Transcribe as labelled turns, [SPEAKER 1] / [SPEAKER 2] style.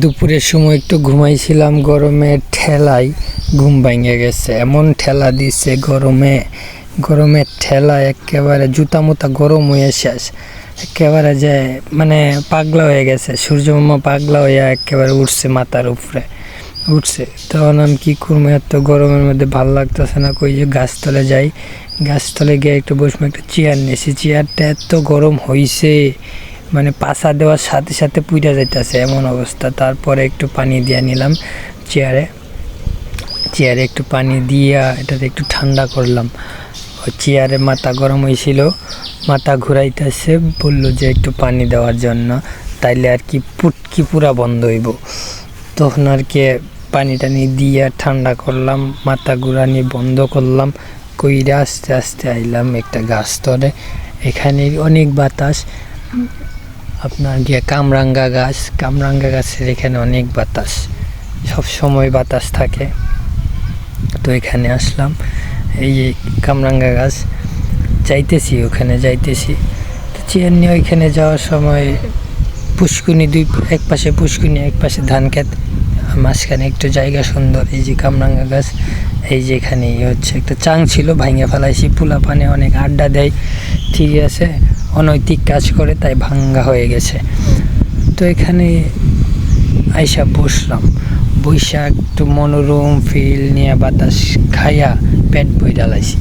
[SPEAKER 1] দুপুরের সময় একটু ঘুমাইছিলাম, গরমে ঠেলায় ঘুম ভেঙে গেছে। এমন ঠেলা দিচ্ছে গরমে গরমের ঠেলা একেবারে জুতা মোতা গরম হয়ে শেষ। একেবারে যে মানে পাগলা হয়ে গেছে সূর্যমামা পাগলা হয়ে একেবারে উঠছে মাথার উপরে, উঠছে। তখন আমি কী করব, এত গরমের মধ্যে ভালো লাগতেছে না, কই যে গাছতলে যাই। গাছতলে গিয়ে একটু বসবো, একটা চেয়ার নিয়েছি চেয়ারটা এত গরম হইছে মানে পাশা দেওয়ার সাথে সাথে পুইটা যাইতেছে এমন অবস্থা। তারপরে একটু পানি দিয়ে নিলাম চেয়ারে। চেয়ারে একটু পানি দিয়া এটাতে একটু ঠান্ডা করলাম। চেয়ারে মাথা গরম হয়েছিল মাথা ঘুরাইতেছে, বলল যে একটু পানি দেওয়ার জন্য। তাইলে আর কি পুটকি পুরা বন্ধ হইব। তখন আর কি পানি টানি দিয়ে ঠান্ডা করলাম, মাথা ঘুরানি বন্ধ করলাম। কইরা আস্তে আস্তে আইলাম একটা গাছ তলে। এখানে অনেক বাতাস। আপনার গিয়ে কামরাঙ্গা গাছ, কামরাঙ্গা গাছের এখানে অনেক বাতাস, সব সময় বাতাস থাকে। তো এখানে আসলাম, এই যে কামরাঙ্গা গাছ, যাইতেছি ওখানে, যাইতেছি। তো চেয়ার নিয়ে ওইখানে যাওয়ার সময় পুষ্কুনি দুই, এক পাশে পুষ্কুনি, এক পাশে ধান ক্ষেত, মাঝখানে একটু জায়গা সুন্দর, এই যে কামরাঙ্গা গাছ, এই যে এখানে হচ্ছে। একটা চাং ছিল ভাঙে ফেলাইছি পোলা পানে অনেক আড্ডা দেয়, ঠিক আছে? অনৈতিক কাজ করে, তাই ভাঙ্গা হয়ে গেছে। তো এখানে আইসা বসলাম। বৈশাখ একটু মনোরম ফিল নিয়ে বাতাস খাইয়া পেট বই ডালাইছি